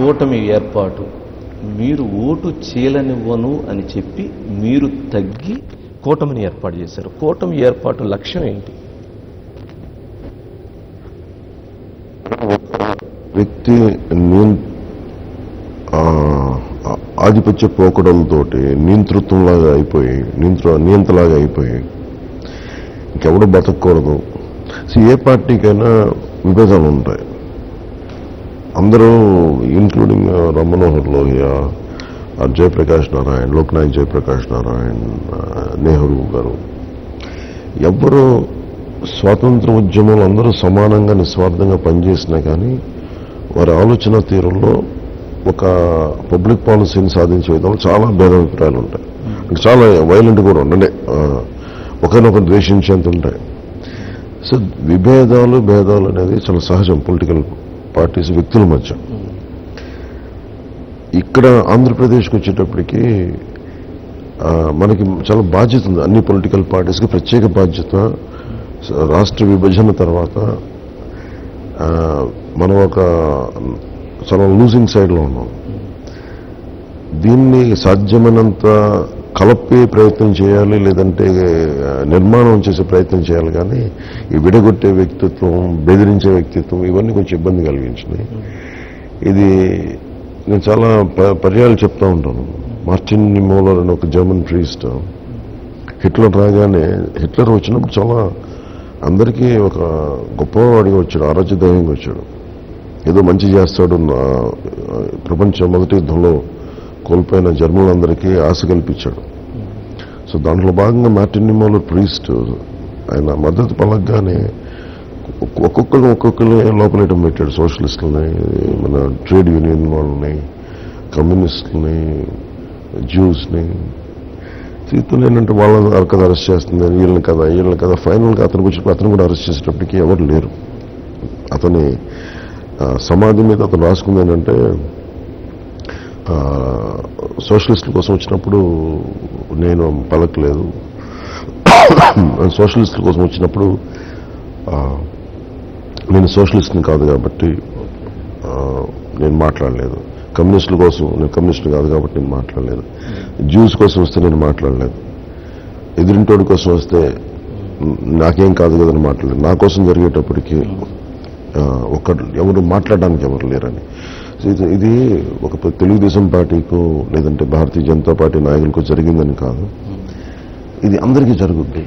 కూటమి ఏర్పాటు. మీరు ఓటు చీలనివ్వను అని చెప్పి మీరు తగ్గి కూటమిని ఏర్పాటు చేశారు. కూటమి ఏర్పాటు లక్ష్యం ఏంటి? వ్యక్తి నియం- ఆధిపత్య పోకడంతో నియంతృత్వంలాగా అయిపోయి నియంత్ర నియంతలాగా అయిపోయి ఇంకెవడు బతకూడదు సో ఏ పార్టీకైనా విభజనలు ఉంటాయి. అందరూ ఇంక్లూడింగ్ రమనోహర్ లోహియా జయప్రకాష్ నారాయణ్ లోక్నాయక్ జయప్రకాష్ నారాయణ్ నెహ్రూ గారు. ఎవ్వరూ స్వాతంత్ర ఉద్యమంలో అందరూ సమానంగా నిస్వార్థంగా పనిచేసినా కానీ వారి ఆలోచన తీరులో ఒక పబ్లిక్ పాలసీని సాధించే విధంలో చాలా భేదాభిప్రాయాలు ఉంటాయి. చాలా వైలెంట్ కూడా ఉండండి ఒకరినొకరు ద్వేషించేంత ఉంటాయి. సో విభేదాలు భేదాలు అనేది చాలా సహజం పొలిటికల్ పార్టీస్ వ్యక్తుల మధ్య. ఇక్కడ ఆంధ్రప్రదేశ్కి వచ్చేటప్పటికి మనకి చాలా బాధ్యత ఉంది. అన్ని పొలిటికల్ పార్టీస్కి ప్రత్యేక బాధ్యత. రాష్ట్ర విభజన తర్వాత మనం ఒక చాలా లూజింగ్ సైడ్లో ఉన్నాం. దీన్ని సాధ్యమైనంత కలపే ప్రయత్నం చేయాలి లేదంటే నిర్మాణం చేసే ప్రయత్నం చేయాలి. కానీ ఈ విడగొట్టే వ్యక్తిత్వం బెదిరించే వ్యక్తిత్వం ఇవన్నీ కొంచెం ఇబ్బంది కలిగించినాయి. ఇది నేను చాలా ప- పర్యాలు చెప్తూ ఉంటాను. మార్టిన్ నిమోలర్ అని ఒక జర్మన్ ప్రీస్ట్ హిట్లర్ రాగానే హిట్లర్ వచ్చినప్పుడు చాలా అందరికీ ఒక గొప్పవాడిగా వచ్చాడు ఆరాధ్యదయంగా వచ్చాడు. ఏదో మంచి చేస్తాడు ప్రపంచ మొదటి యుద్ధంలో కోల్పోయిన జర్మన్లందరికీ ఆశ కల్పించాడు. సో దాంట్లో భాగంగా మార్టిన్ ప్రీస్ట్ ఆయన మద్దతు పలకగానే ఒక్కొక్కరు ఒక్కొక్కరు లోపలేయటం పెట్టాడు. సోషలిస్టులని మన ట్రేడ్ యూనియన్ వాళ్ళని కమ్యూనిస్టులని జ్యూస్ని తీర్థం ఏంటంటే వాళ్ళని కదా అరెస్ట్ చేస్తుంది వీళ్ళని కదా వీళ్ళని కదా. ఫైనల్గా అతనికి వచ్చినప్పుడు అతను కూడా అరెస్ట్ చేసేటప్పటికీ ఎవరు లేరు. అతని సమాధి మీద అతను రాసుకుంది ఏంటంటే సోషలిస్టుల కోసం వచ్చినప్పుడు నేను పలకలేదు. సోషలిస్టుల కోసం వచ్చినప్పుడు నేను సోషలిస్ట్ని కాదు కాబట్టి నేను మాట్లాడలేదు. కమ్యూనిస్టుల కోసం నేను కమ్యూనిస్ట్ కాదు కాబట్టి నేను మాట్లాడలేదు. జ్యూస్ కోసం వస్తే నేను మాట్లాడలేదు. ఎదురింటోడి కోసం వస్తే నాకేం కాదు కదని మాట్లాడలేదు. నా కోసం జరిగేటప్పటికి ఆ, ఒక్కడు ఎవరు మాట్లాడడానికి ఎవరు లేరని. ఇది ఇది ఒక తెలుగుదేశం పార్టీకో లేదంటే భారతీయ జనతా పార్టీ నాయకులకు జరిగిందని కాదు. ఇది అందరికీ జరుగుద్ది.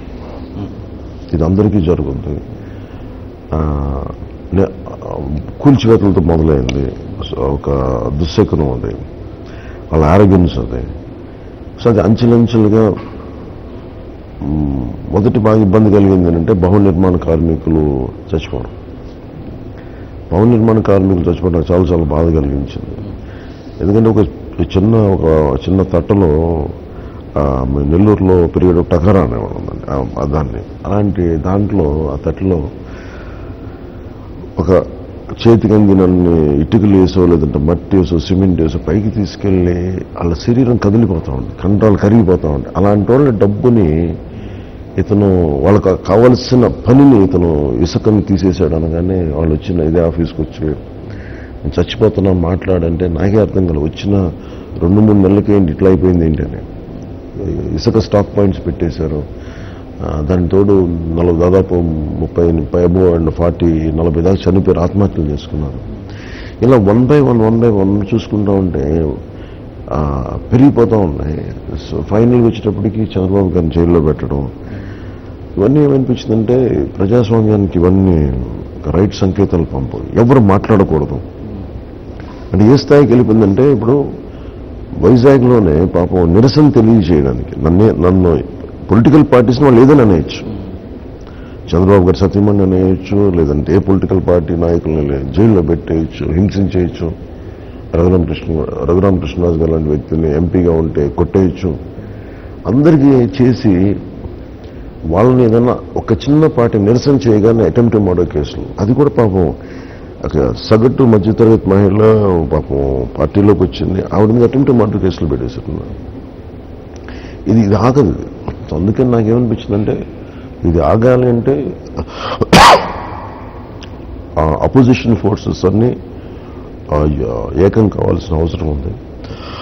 ఇది అందరికీ జరుగుద్ది. కూల్చివేతలతో మొదలైంది. ఒక దుశ్శకునం అది. వాళ్ళ ఆరోగ్యన్స్ అది. సో అది అంచెలంచెలుగా మొదటి బాగా ఇబ్బంది కలిగింది ఏంటంటే భవన నిర్మాణ కార్మికులు చచ్చిపోవడం. భవన నిర్మాణ కార్మికులు చచ్చిపోవడం చాలా చాలా బాధ కలిగించింది. ఎందుకంటే ఒక చిన్న ఒక చిన్న తట్టలో నెల్లూరులో పెరిగే టకరా అనేవాడు ఉందండి దాన్ని. అలాంటి దాంట్లో ఆ తట్టలో ఒక చేతికి అందినన్ని ఇటుకలు వేసో లేదంటే మట్టి వేసో సిమెంట్ వేసో పైకి తీసుకెళ్ళి వాళ్ళ శరీరం కదిలిపోతూ ఉంది. కండరాలు కరిగిపోతూ ఉంటాయి అలాంటి వాళ్ళ డబ్బుని ఇతను వాళ్ళకు కావలసిన పనిని ఇతను ఇసుకని తీసేశాడు అనగానే వాళ్ళు వచ్చిన ఇదే ఆఫీస్కి వచ్చి చచ్చిపోతున్నా మాట్లాడంటే నాకే అర్థం కాదు వచ్చిన రెండు మూడు నెలలకి ఏంటి ఇట్లా అయిపోయింది ఏంటని ఇసుక స్టాక్ పాయింట్స్ పెట్టేశారు. దాని తోడు నలభై దాదాపు ముప్పై ముప్పై అబో అండ్ ఫార్టీ నలభై దాకా చనిపోయారు ఆత్మహత్యలు చేసుకున్నారు. ఇలా one by one one by one చూసుకుంటూ ఉంటే పెరిగిపోతూ ఉన్నాయి. ఫైనల్గా వచ్చేటప్పటికి చంద్రబాబు గారిని జైల్లో పెట్టడం ఇవన్నీ ఏమనిపించిందంటే ప్రజాస్వామ్యానికి ఇవన్నీ రైట్ సంకేతాలు పంపు ఎవరు మాట్లాడకూడదు. అంటే ఏ స్థాయికి వెళ్ళిపోయిందంటే ఇప్పుడు వైజాగ్లోనే పాపం నిరసన తెలియజేయడానికి నన్నే నన్ను పొలిటికల్ పార్టీస్ని వాళ్ళు ఏదైనా అనేయచ్చు. చంద్రబాబు గారి సతీమణి అనేయచ్చు లేదంటే ఏ పొలిటికల్ పార్టీ నాయకులని జైల్లో పెట్టేయచ్చు హింసించేయచ్చు. రఘురామకృష్ణ రఘురామకృష్ణరాజు గారు లాంటి వ్యక్తిని ఎంపీగా ఉంటే కొట్టేయచ్చు. అందరికీ చేసి వాళ్ళని ఏదైనా ఒక చిన్న పార్టీ నిరసన చేయగానే అటెంప్ట్ మర్డర్ కేసులు. అది కూడా పాపం ఒక సగటు మధ్యతరగతి మహిళ పాపం పార్టీలోకి వచ్చింది. ఆవిడ మీద అటెంప్ట్ మర్డర్ కేసులు పెట్టేస్తున్నారు ఇది ఇది ఆగదు అందుకని నాకేమనిపించిందంటే ఇది ఆగాలి అంటే అపోజిషన్ ఫోర్సెస్ అన్నీ ఏకం కావాల్సిన అవసరం ఉంది.